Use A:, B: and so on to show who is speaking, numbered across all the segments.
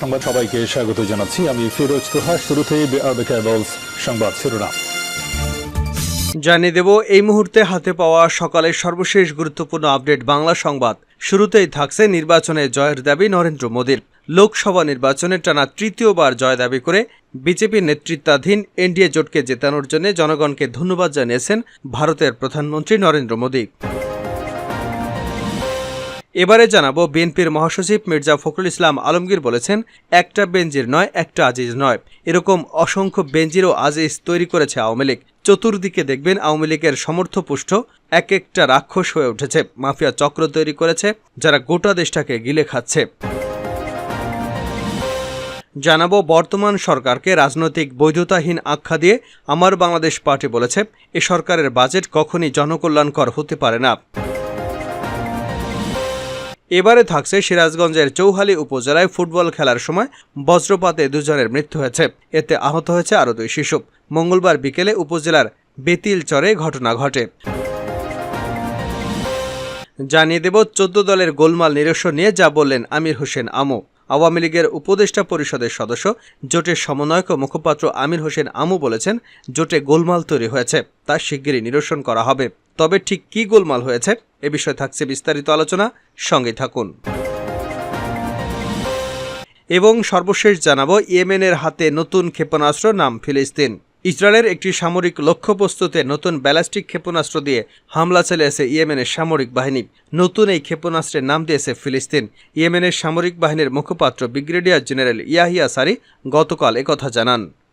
A: সংবাদ সবাইকে স্বাগত জানাচ্ছি। আমি ফিরোজ তোহা শুরুতেই সংবাদ শিরোনাম।
B: জানিয়ে দেব, এই মুহূর্তে হাতে পাওয়া সকালের সর্বশেষ গুরুত্বপূর্ণ আপডেট বাংলা সংবাদ। শুরুতেই থাকছে নির্বাচনে জয়ের দাবি নরেন্দ্র মোদীর। লোকসভা নির্বাচনে টানা তৃতীয়বার জয় দাবি করে বিজেপি নেতৃত্বাধীন এনডিএ জোটকে জেতানোর জন্য জনগণকে ধন্যবাদ জানিয়েছেন ভারতের প্রধানমন্ত্রী নরেন্দ্র মোদী। এবারে জানাব বিএনপির মহাসচিব মির্জা ফখরুল ইসলাম আলমগীর বলেছেন, একটা বেঞ্জির নয়, একটা আজিজ নয়। এরকম অসংখ্য বেঞ্জিরও আজিজ তৈরি করেছে আওয়ামী লীগ। চতুর্দিকে দেখবেন আওয়ামী লীগের সমর্থপুষ্ট এক একটা রাক্ষস হয়ে উঠেছে। মাফিয়া চক্র তৈরি করেছে, যারা গোটা দেশটাকে গিলে খাচ্ছে। জানাব, বর্তমান সরকারকে রাজনৈতিক বৈধতাহীন আখ্যা দিয়ে আমার বাংলাদেশ পার্টি বলেছে, এ সরকারের বাজেট কখনই জনকল্যাণকর হতে পারে না। এবারে থাকছে সিরাজগঞ্জের চৌহালি উপজেলায় ফুটবল খেলার সময় বজ্রপাতে দুজনের মৃত্যু হয়েছে। এতে আহত হয়েছে আরও দুই শিশু। মঙ্গলবার বিকেলে উপজেলার বেতিল চরে ঘটনা ঘটে। জানিয়ে দেব, চোদ্দ দলের গোলমাল নিরসন নিয়ে যা বললেন আমির হোসেন আমু। আওয়ামী লীগের উপদেষ্টা পরিষদের সদস্য জোটের সমন্বয়ক ও মুখপাত্র আমির হোসেন আমু বলেছেন, জোটে গোলমাল তৈরি হয়েছে, তা শিগগিরই নিরসন করা হবে। তবে ঠিক কী গোলমাল হয়েছে, এ বিষয়ে থাকছে বিস্তারিত আলোচনা। সঙ্গে থাকুন। এবং সর্বশেষ জানাব, ইয়েমেনের হাতে নতুন ক্ষেপণাস্ত্র নাম ফিলিস্তিন। ইসরায়েলের একটি সামরিক লক্ষ্যবস্তুতে নতুন ব্যালাস্টিক ক্ষেপণাস্ত্র দিয়ে হামলা চালিয়েছে ইয়েমেনের সামরিক বাহিনী। নতুন এই ক্ষেপণাস্ত্রের নাম দিয়েছে ফিলিস্তিন। ইয়েমেনের সামরিক বাহিনীর মুখপাত্র ব্রিগেডিয়ার জেনারেল ইয়াহিয়া সারি গতকাল একথা জানান।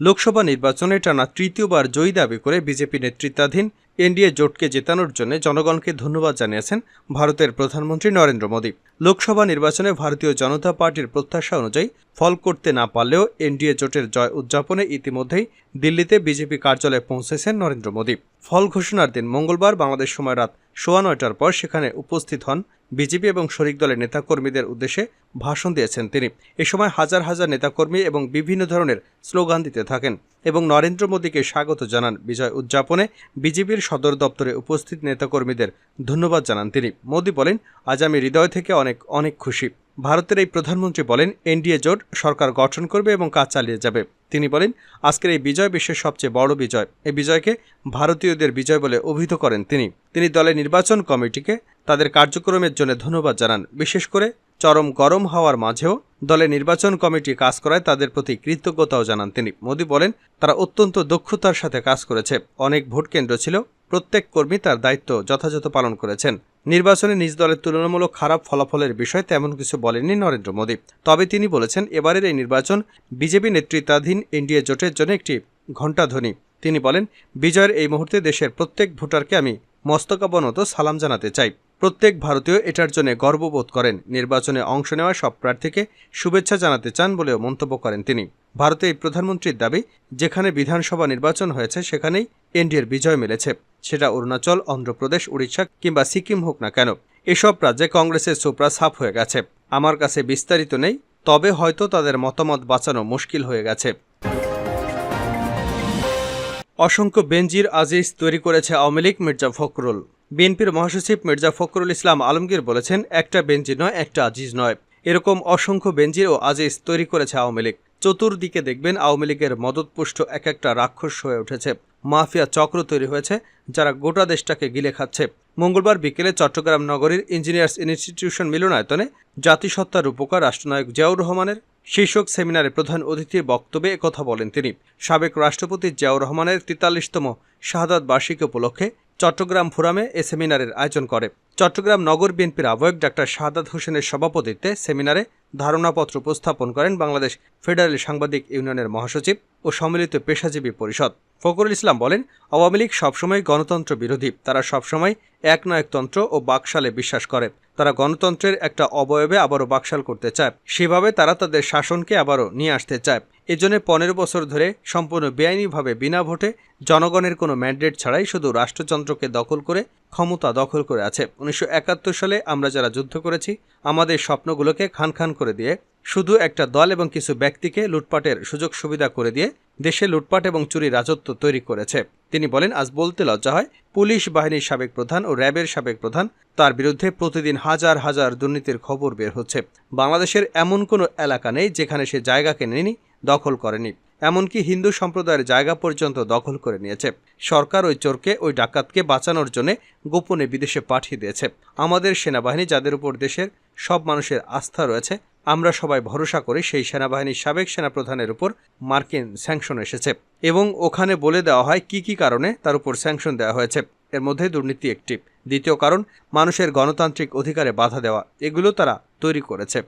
B: লোকসভা নির্বাচনে টানা তৃতীয়বার জয়ী দাবি করে বিজেপি নেতৃত্বাধীন এনডিএ জোটকে জেতানোর জন্য জনগণকে ধন্যবাদ জানিয়েছেন ভারতের প্রধানমন্ত্রী নরেন্দ্র মোদী। লোকসভা নির্বাচনে ভারতীয় জনতা পার্টির প্রত্যাশা অনুযায়ী ফল করতে না পারলেও এনডিএ জোটের জয় উদযাপনে ইতিমধ্যেই দিল্লিতে বিজেপি কার্যালয়ে পৌঁছেছেন নরেন্দ্র মোদী। ফল ঘোষণার দিন মঙ্গলবার বাংলাদেশ সময় রাত সোয়া নয়টার পর সেখানে উপস্থিত হন বিজেপি এবং শরিক দলের নেতাকর্মীদের উদ্দেশ্যে ভাষণ দিয়েছেন তিনি। এ সময় হাজার হাজার নেতাকর্মী এবং বিভিন্ন ধরনের স্লোগান দিতে থাকেন এবং নরেন্দ্র মোদীকে স্বাগত জানান বিজয় উদযাপনে বিজেপির সদর দপ্তরে উপস্থিত নেতাকর্মীদের ধন্যবাদ জানান তিনি। মোদী বলেন, আজ আমি হৃদয় থেকে অনেক অনেক খুশি। ভারতের এই প্রধানমন্ত্রী বলেন, এনডিএ জোট সরকার গঠন করবে এবং কাজ চালিয়ে যাবে। তিনি বলেন, আজকের এই বিজয় বিশ্বের সবচেয়ে বড় বিজয়। এই বিজয়কে ভারতীয়দের বিজয় বলে অভিহিত করেন তিনি। তিনি দলের নির্বাচন কমিটিকে তাদের কার্যক্রমের জন্য ধন্যবাদ জানান। বিশেষ করে, চরম গরম হওয়ার মাঝেও দলের নির্বাচন কমিটি কাজ করায় তাদের প্রতি কৃতজ্ঞতাও জানান তিনি। মোদী বলেন, তারা অত্যন্ত দক্ষতার সাথে কাজ করেছে। অনেক ভোট কেন্দ্র ছিল, প্রত্যেক কর্মী তার দায়িত্ব যথাযথ পালন করেছেন। নির্বাচনে নিজ দলের তুলনামূলক খারাপ ফলাফলের বিষয়ে তেমন কিছু বলেননি নরেন্দ্র মোদী। তবে তিনি বলেছেন, এবারের এই নির্বাচন বিজেপি নেতৃত্বাধীন এনডিএ জোটের জন্য একটি ঘণ্টাধ্বনি তিনি বলেন, বিজয়ের এই মুহূর্তে দেশের প্রত্যেক ভোটারকে আমি মস্তকাবনত সালাম জানাতে চাই। প্রত্যেক ভারতীয় এটার জন্য গর্ববোধ করেন। নির্বাচনে অংশ নেওয়া সব প্রার্থীকে শুভেচ্ছা জানাতে চান বলেও মন্তব্য করেন তিনি। ভারতের এই প্রধানমন্ত্রীর দাবি, যেখানে বিধানসভা নির্বাচন হয়েছে, সেখানেই এনডিএর বিজয় মিলেছে। সেটা অরুণাচল, অন্ধ্রপ্রদেশ, উড়িষ্যা কিংবা সিকিম হোক না কেন, এসব রাজ্যে কংগ্রেসের সুপ্রা সাফ হয়ে গেছে। আমার কাছে বিস্তারিত নেই, তবে হয়তো তাদের মতামত বাঁচানো মুশকিল হয়ে গেছে। অসংখ্য বেঞ্জির আজিজ তৈরি করেছে আওয়ামী লীগ মির্জা ফখরুল। বিএনপির মহাসচিব মির্জা ফখরুল ইসলাম আলমগীর বলেছেন, একটা বেঞ্জির নয়, একটা আজিজ নয়। এরকম অসংখ্য বেঞ্জির ও আজিজ তৈরি করেছে আওয়ামী লীগ। চতুর্দিকে দেখবেন আওয়ামী লীগের মদতপুষ্ট এক একটা রাক্ষস হয়ে উঠেছে। মাফিয়া চক্র তৈরি হয়েছে, যারা গোটা দেশটাকে গিলে খাচ্ছে। মঙ্গলবার বিকেলে চট্টগ্রাম নগরীর ইঞ্জিনিয়ার্স ইনস্টিটিউশন মিলনায়তনে জাতিসত্তার রূপকার রাষ্ট্রনায়ক জিয়াউর রহমানের শীর্ষক সেমিনারে প্রধান অতিথির বক্তব্যে একথা বলেন তিনি। সাবেক রাষ্ট্রপতি জিয়াউর রহমানের তেতাল্লিশতম শাহাদাত বার্ষিকী উপলক্ষে চট্টগ্রাম ফোরামে এ সেমিনারের আয়োজন করে। চট্টগ্রাম নগর বিএনপির আহ্বায়ক ডাক্তার শাহাদাত হোসেনের সভাপতিত্বে সেমিনারে ধারণাপত্র উপস্থাপন করেন বাংলাদেশ ফেডারেল সাংবাদিক ইউনিয়নের মহাসচিব ও সম্মিলিত পেশাজীবী পরিষদ। ফখরুল ইসলাম বলেন, আওয়ামী লীগ সবসময় গণতন্ত্র বিরোধী। তারা সবসময় এক নয়কতন্ত্র ও বাকশালে বিশ্বাস করে। তারা গণতন্ত্রের একটা অবয়বে আবারও বাকশাল করতে চায়। সেভাবে তারা তাদের শাসনকে আবারও নিয়ে আসতে চায়। এজন্য পনেরো বছর ধরে সম্পূর্ণ বেআইনিভাবে বিনা ভোটে জনগণের কোনো ম্যান্ডেট ছাড়াই শুধু রাষ্ট্রযন্ত্রকে দখল করে, ক্ষমতা দখল করে আছে। উনিশশো একাত্তর সালে আমরা যারা যুদ্ধ করেছি, আমাদের স্বপ্নগুলোকে খান খান করে দিয়ে শুধু একটা দল এবং কিছু ব্যক্তিকে লুটপাটের সুযোগ সুবিধা করে দিয়ে দেশে লুটপাট এবং চুরি রাজত্ব তৈরি করেছে। তিনি বলেন, আজ বলতে লজ্জা হয়। পুলিশ বাহিনীর সাবেক প্রধান ও র্যাবের সাবেক প্রধান, তার বিরুদ্ধে প্রতিদিন হাজার হাজার দুর্নীতির খবর বের হচ্ছে। বাংলাদেশের এমন কোনো এলাকা নেই যেখানে সে জায়গাকে নেয়নি, দখল করেনি। এমনকি হিন্দু সম্প্রদায়ের জায়গা পর্যন্ত দখল করে নিয়েছে। সরকার ওই চোরকে, ওই ডাকাতকে বাঁচানোর জন্য গোপনে বিদেশে পাঠিয়ে দিয়েছে। আমাদের সেনাবাহিনী, যাদের উপর দেশের সব মানুষের আস্থা রয়েছে আমরা সবাই ভরসা করি সেই সেনাবাহিনীর সাবেক সেনাপ্রধানের উপর মার্কিন স্যাংশন এসেছে এবং ওখানে বলে দেওয়া হয় কি কি কারণে তার উপর স্যাংশন দেওয়া হয়েছে। এর মধ্যে দুর্নীতি একটি। দ্বিতীয় কারণ, মানুষের গণতান্ত্রিক অধিকারে বাধা দেওয়া। এগুলো তারা তৈরি করেছে।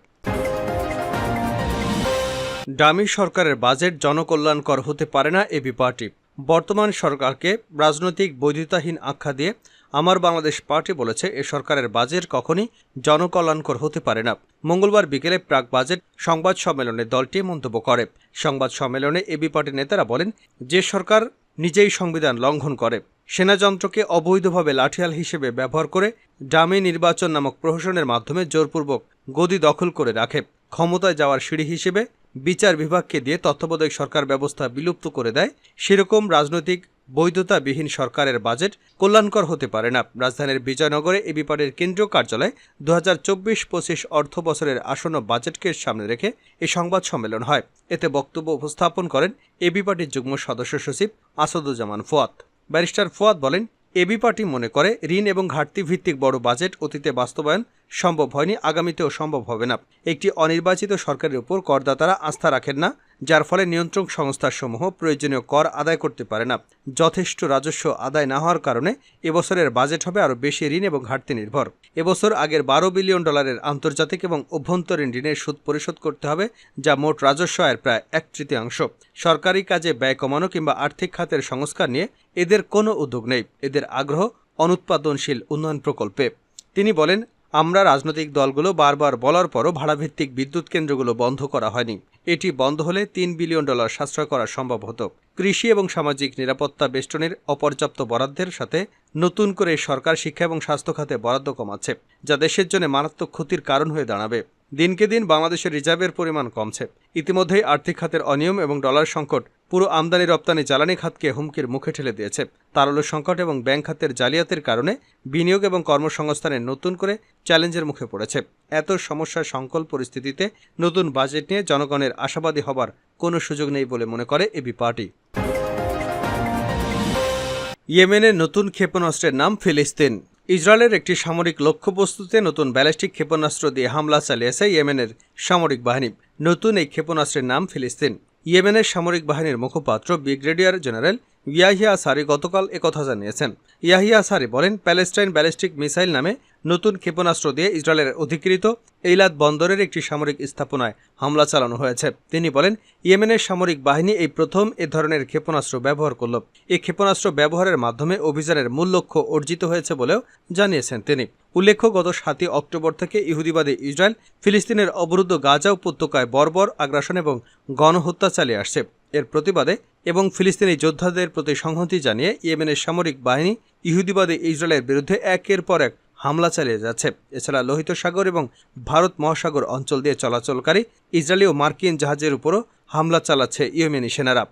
B: ডামি সরকারের বাজেট জনকল্যাণকর হতে পারে না এবি পার্টি বর্তমান সরকারকে রাজনৈতিক বৈধতাহীন আখ্যা দিয়ে আমার বাংলাদেশ পার্টি বলেছে, এ সরকারের বাজেট কখনই জনকল্যাণকর হতে পারে না। মঙ্গলবার বিকেলে প্রাক বাজেট সংবাদ সম্মেলনে দলটি মন্তব্য করে। সংবাদ সম্মেলনে এবি পার্টির নেতারা বলেন, যে সরকার নিজেই সংবিধান লঙ্ঘন করে, সেনাযন্ত্রকে অবৈধভাবে লাঠিয়াল হিসেবে ব্যবহার করে ডামি নির্বাচন নামক প্রহসনের মাধ্যমে জোরপূর্বক গদি দখল করে রাখে। ক্ষমতায় যাওয়ার সিঁড়ি হিসেবে বিচার বিভাগকে দিয়ে তত্ত্বাবধায়ক সরকার ব্যবস্থা বিলুপ্ত করে দেয়। সেরকম রাজনৈতিক বৈধতাবিহীন সরকারের বাজেট কল্যাণকর হতে পারে না। রাজধানীর বিজয়নগরে এ বিপারের কেন্দ্রীয় কার্যালয়ে দু হাজার চব্বিশ পঁচিশ অর্থ বছরের আসন্ন বাজেটকে সামনে রেখে এই সংবাদ সম্মেলন হয়। এতে বক্তব্য উপস্থাপন করেন এবি পার্টির যুগ্ম সদস্য সচিব আসাদুজ্জামান ফুয়াদ। ব্যারিস্টার ফুয়াদ বলেন এবি পার্টি মনে করে ঋণ এবং ঘাটতি ভিত্তিক বড় বাজেট অতীতে বাস্তবায়ন সম্ভব হয়নি, আগামীতেও সম্ভব হবে না। একটি অনির্বাচিত সরকারের উপর করদাতারা আস্থা রাখেন না, যার ফলে নিয়ন্ত্রক সংস্থাসমূহ প্রয়োজনীয় কর আদায় করতে পারে না। যথেষ্ট রাজস্ব আদায় না হওয়ার কারণে এবছরের বাজেট হবে আরও বেশি ঋণ এবং ঘাটতি নির্ভর। এবছর আগের বারো বিলিয়ন ডলারের আন্তর্জাতিক এবং অভ্যন্তরীণ ঋণের সুদ পরিশোধ করতে হবে, যা মোট রাজস্ব আয়ের প্রায় এক তৃতীয়াংশ। সরকারি কাজে ব্যয় কমানো কিংবা আর্থিক খাতের সংস্কার নিয়ে এদের কোনো উদ্যোগ নেই। এদের আগ্রহ অনুৎপাদনশীল উন্নয়ন প্রকল্পে। তিনি বলেন আমরা রাজনৈতিক দলগুলো বারবার বলার পরও ভাড়াভিত্তিক বিদ্যুৎ কেন্দ্রগুলো বন্ধ করা হয়নি। এটি বন্ধ হলে তিন বিলিয়ন ডলার সাশ্রয় করা সম্ভব হতো। কৃষি এবং সামাজিক নিরাপত্তা বেষ্টনের অপর্যাপ্ত বরাদ্দের সাথে নতুন করে সরকার শিক্ষা এবং স্বাস্থ্য খাতে বরাদ্দ কমাচ্ছে, যা দেশের জন্য মারাত্মক ক্ষতির কারণ হয়ে দাঁড়াবে। দিনকে দিন বাংলাদেশের রিজার্ভের পরিমাণ কমছে। ইতিমধ্যেই আর্থিক খাতের অনিয়ম এবং ডলার সংকট পুরো আমদানি রপ্তানি জ্বালানি খাতকে হুমকির মুখে ঠেলে দিয়েছে। তারল্য সংকট এবং ব্যাংক খাতের জালিয়াতির কারণে বিনিয়োগ এবং কর্মসংস্থানে নতুন করে চ্যালেঞ্জের মুখে পড়েছে। এত সমস্যার সংকল পরিস্থিতিতে নতুন বাজেট নিয়ে জনগণের আশাবাদী হবার কোনো সুযোগ নেই বলে মনে করে এবি পার্টি। ইয়েমেনের নতুন ক্ষেপণাস্ত্রের নাম ফিলিস্তিন। ইসরায়েলের একটি সামরিক লক্ষ্য প্রস্তুতে নতুন ব্যালিস্টিক ক্ষেপণাস্ত্র দিয়ে হামলা চালিয়েছে ইয়েমেনের সামরিক বাহিনী। নতুন এই ক্ষেপণাস্ত্রের নাম ফিলিস্তিন। ইয়েমেনের সামরিক বাহিনীর মুখপাত্র ব্রিগেডিয়ার জেনারেল ইয়াহিয়া সারি গতকাল একথা জানিয়েছেন। ইয়াহিয়া সারি বলেন, প্যালেস্টাইন ব্যালিস্টিক মিসাইল নামে নতুন ক্ষেপণাস্ত্র দিয়ে ইসরায়েলের অধিকৃত এইলাদ বন্দরের একটি সামরিক স্থাপনায় হামলা চালানো হয়েছে। তিনি বলেন, ইয়েমেনের সামরিক বাহিনী এই প্রথম এ ধরনের ক্ষেপণাস্ত্র ব্যবহার করল। এই ক্ষেপণাস্ত্র ব্যবহারের মাধ্যমে অভিযানের মূল লক্ষ্য অর্জিত হয়েছে বলেও জানিয়েছেন তিনি। উল্লেখ্য, গত সাতই অক্টোবর থেকে ইহুদিবাদী ইসরায়েল ফিলিস্তিনের অবরুদ্ধ গাজা উপত্যকায় বর্বর আগ্রাসন এবং গণহত্যা চালিয়ে আসছে। এর প্রতিবাদে এবং ফিলিস্তিনি যোদ্ধাদের প্রতি সংহতি জানিয়ে ইয়েমেনের সামরিক বাহিনী ইহুদিবাদী ইসরায়েলের বিরুদ্ধে একের পর এক হামলা চালিয়ে যাচ্ছে। এছাড়া লোহিত সাগর এবং ভারত মহাসাগর অঞ্চল দিয়ে চলাচলকারী ইসরায়েলি ও মার্কিন জাহাজের উপরও হামলা চালাচ্ছে ইয়েমেনি সেনারা।